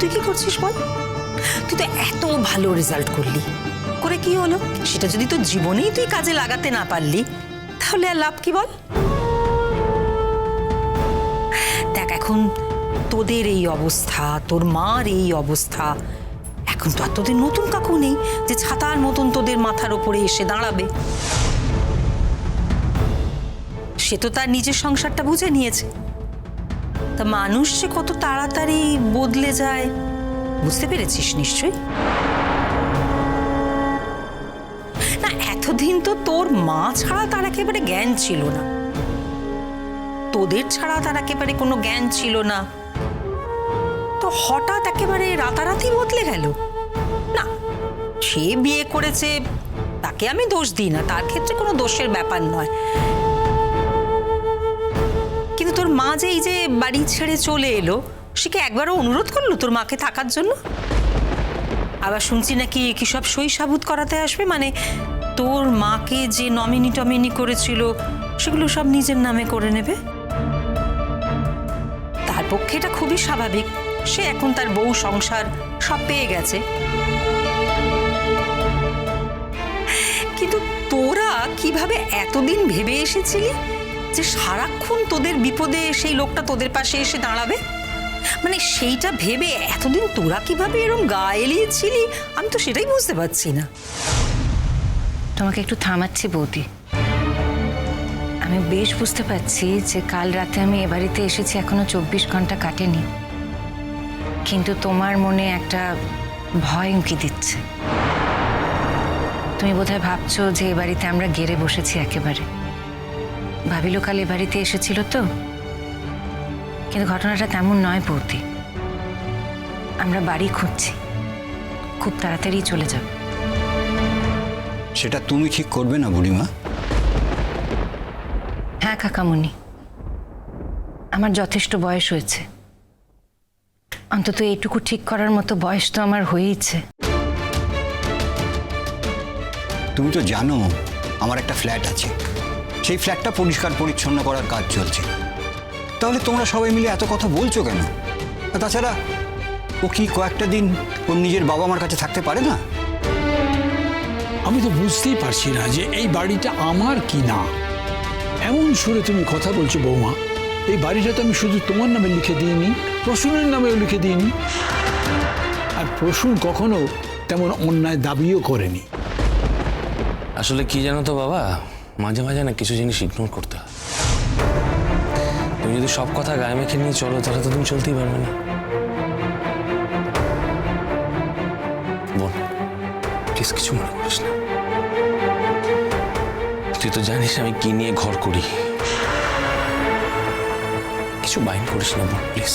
তুই কি করছিস বল? তুই তো এত ভালো রেজাল্ট করলি। করে কি হলো? সেটা যদি তোর জীবনেই তুই কাজে লাগাতে না পারলি, তাহলে আর লাভ কি বল? দেখ, এখন তোদের এই অবস্থা, তোর মার এই অবস্থা, এখন তো আর তোদের নতুন কাকু নেই যে ছাতার মতন তোদের মাথার ওপরে এসে দাঁড়াবে। সে তো তার নিজের সংসারটা বুঝে নিয়েছে। তা মানুষ যে কত তাড়াতাড়ি বদলে যায়, বুঝতে পেরেছিস নিশ্চয়ই? না, এতদিন তো তোর মা ছাড়া তার একেবারে জ্ঞান ছিল না। তোদের ছাড়া তার একেবারে কোনো জ্ঞান ছিল না। তো হঠাৎ একেবারে রাতারাতি বদলে গেল। না, সে বিয়ে করেছে, তাকে আমি দোষ দিই না, তার ক্ষেত্রে কোনো দোষের ব্যাপার নয়। কিন্তু তোর মা যে এই যে বাড়ি ছেড়ে চলে এলো, সে কি একবারও অনুরোধ করল তোর মাকে থাকার জন্য? আবার শুনছি নাকি কি সব সই সাবুত করাতে আসবে? মানে তোর মাকে যে নমিনি টমিনি করেছিল, সেগুলো সব নিজের নামে করে নেবে? তার পক্ষে এটা খুবই স্বাভাবিক। সে এখন তার বউ সংসার সব পেয়ে গেছে। কিন্তু তোরা কীভাবে এতদিন ভেবে এসেছিলি? যে সারাক্ষণ তোদের বিপদে সেই লোকটা তোদের পাশে এসে দাঁড়াবে? মানে সেইটা ভেবে এতদিন তোরা কীভাবে এরম গা এলিয়েছিলি আমি তো সেটাই বুঝতে পারছি না। তোমাকে একটু থামাচ্ছি বৌদি। আমি বেশ বুঝতে পারছি যে কাল রাতে আমি এ বাড়িতে এসেছি, এখনও চব্বিশ ঘণ্টা কাটেনি। কিন্তু তোমার মনে একটা ভয় উঁকি দিচ্ছে। তুমি বোধহয় ভাবছ যে এ বাড়িতে আমরা গেড়ে বসেছি একেবারে। ভাবিল কাল এ বাড়িতে এসেছিল তো। কিন্তু ঘটনাটা তেমন নয় বৌদি আমরা বাড়ি খুঁজছি। খুব তাড়াতাড়ি চলে যাব সেটা তুমি ঠিক করবে না বুড়িমা? হ্যাঁ কাকামণি। আমার যথেষ্ট বয়স হয়েছে। অন্তত এইটুকু ঠিক করার মতো বয়স তো আমার হয়েইছে। তুমি তো জানো আমার একটা ফ্ল্যাট আছে। সেই ফ্ল্যাটটা পরিষ্কার পরিচ্ছন্ন করার কাজ চলছে। তাহলে তোমরা সবাই মিলে এত কথা বলছো কেন? আর তাছাড়া ও কি কয়েকটা দিন ওর নিজের বাবা মার কাছে থাকতে পারে না? আমি তো বুঝতেই পারছি না যে এই বাড়িটা আমার কি না। এমন সুরে তুমি কথা বলছো বৌমা। এই বাড়িটা তো আমি শুধু তোমার নামে লিখে দিইনি প্রসূনের নামেও লিখে দিইনি। আর প্রসূন কখনো তেমন অন্যায় দাবিও করেনি। আসলে কি জানো তো বাবা? মাঝে মাঝে না কিছু জিনিস ইগনোর করতে হয়। তুমি যদি সব কথা গায়ে মেখে নিয়ে চলো, তাহলে তো তুমি চলতেই পারবে না। বোন প্লিজ কিছু মনে করিস না। তুই তো জানিস আমি কি নিয়ে ঘর করি। কিছু বাইন করিস না বোন প্লিজ